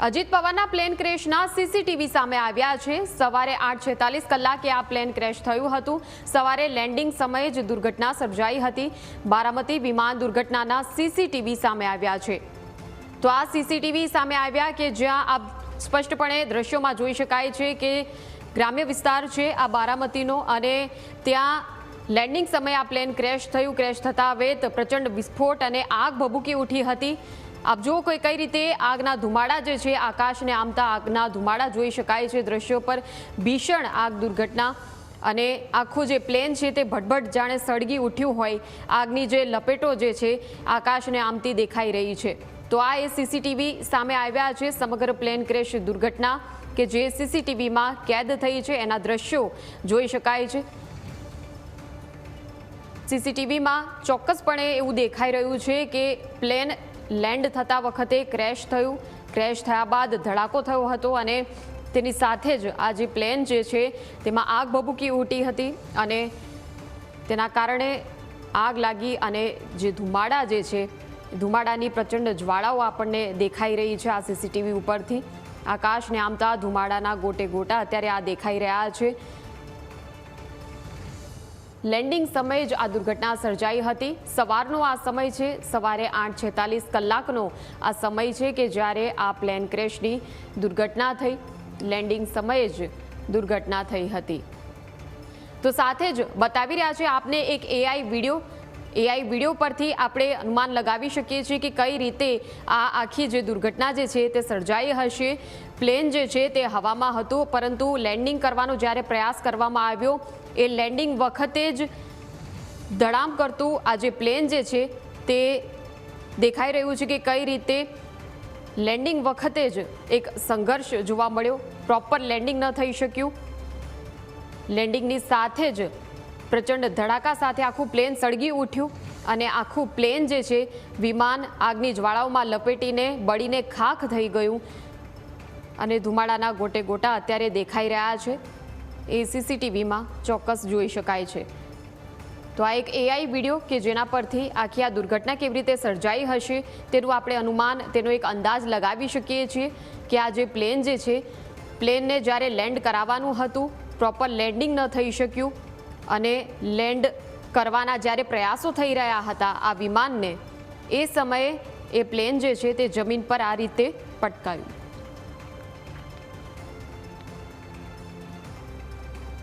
અજીત પવારના પ્લેન ક્રેશના સીસીટીવી સામે આવ્યા છે. સવારે આઠ છેતાલીસ કલાકે આ પ્લેન ક્રેશ થયું હતું. સવારે લેન્ડિંગ સમયે જ દુર્ઘટના સર્જાઈ હતી. બારામતી વિમાન દુર્ઘટનાના સીસીટીવી સામે આવ્યા છે. તો આ સીસીટીવી સામે આવ્યા કે જ્યાં આ સ્પષ્ટપણે દ્રશ્યોમાં જોઈ શકાય છે કે ગ્રામ્ય વિસ્તાર છે આ બારામતીનો અને ત્યાં લેન્ડિંગ સમયે આ પ્લેન ક્રેશ થયું. ક્રેશ થતા વેત પ્રચંડ વિસ્ફોટ અને આગ ભભૂકી ઉઠી હતી. આપ જુઓ કોઈ કઈ રીતે આગના ધુમાડા જે છે, આકાશને આમતા આગના ધુમાડા જોઈ શકાય છે દ્રશ્યો પર. ભીષણ આગ દુર્ઘટના અને આખું જે પ્લેન છે તે ભટભટ જાણે સળગી ઉઠ્યું હોય. આગની જે લપેટો જે છે, આકાશને આમતી દેખાઈ રહી છે. તો આ એ સીસીટીવી સામે આવ્યા છે સમગ્ર પ્લેન ક્રેશ દુર્ઘટના કે જે સીસીટીવીમાં કેદ થઈ છે એના દ્રશ્યો જોઈ શકાય છે. સીસીટીવીમાં ચોક્કસપણે એવું દેખાઈ રહ્યું છે કે પ્લેન લેન્ડ થતા વખતે ક્રેશ થયું. ક્રેશ થયા બાદ ધડાકો થયો હતો અને તેની સાથે જ આ જે પ્લેન જે છે તેમાં આગ ભભૂકી ઉઠી હતી અને તેના કારણે આગ લાગી અને જે ધુમાડા જે છે, ધુમાડાની પ્રચંડ જ્વાળાઓ આપણને દેખાઈ રહી છે આ સીસીટીવી ઉપરથી. આકાશને આમતા ધુમાડાના ગોટે ગોટા અત્યારે આ દેખાઈ રહ્યા છે. લેન્ડિંગ સમયે જ આ દુર્ઘટના સર્જાઈ હતી. સવારનો આ સમય છે, સવારે આઠ છેતાલીસ કલાકનો આ સમય છે કે જ્યારે આ પ્લેન ક્રેશની દુર્ઘટના થઈ, લેન્ડિંગ સમયે જ દુર્ઘટના થઈ હતી. તો સાથે જ બતાવી રહ્યા છે આપને એક એઆઈ વીડિયો એઆઈ વીડિયો પરથી આપણે અનુમાન લગાવી શકીએ છીએ કે કઈ રીતે આ આખી જે દુર્ઘટના જે છે તે સર્જાઈ હશે. પ્લેન જે છે તે હવામાં હતું, પરંતુ લેન્ડિંગ કરવાનો જ્યારે પ્રયાસ કરવામાં આવ્યો, એ લેન્ડિંગ વખતે જ ધડામ કરતું આ જે પ્લેન જે છે તે દેખાઈ રહ્યું છે કે કઈ રીતે લેન્ડિંગ વખતે જ એક સંઘર્ષ જોવા મળ્યો. પ્રોપર લેન્ડિંગ ન થઈ શક્યું. લેન્ડિંગની સાથે જ પ્રચંડ ધડાકા સાથે આખું પ્લેન સળગી ઉઠ્યું અને આખું પ્લેન જે છે, વિમાન આગની જ્વાળાઓમાં લપેટીને બળીને ખાખ થઈ ગયું અને ધુમાડાના ગોટે ગોટા અત્યારે દેખાઈ રહ્યા છે. એ સીસીટીવીમાં ચોક્કસ જોઈ શકાય છે. તો આ એક એઆઈ વીડિયો કે જેના પરથી આખી આ દુર્ઘટના કેવી રીતે સર્જાઈ હશે, તેનું આપણે અનુમાન, તેનો એક અંદાજ લગાવી શકીએ છીએ કે આ જે પ્લેન જે છે, પ્લેનને જ્યારે લેન્ડ કરાવવાનું હતું, પ્રોપર લેન્ડિંગ ન થઈ શક્યું અને લેન્ડ કરવાના જ્યારે પ્રયાસો થઈ રહ્યા હતા આ વિમાનને, એ સમયે એ પ્લેન જે છે તે જમીન પર આ રીતે પટકાયું.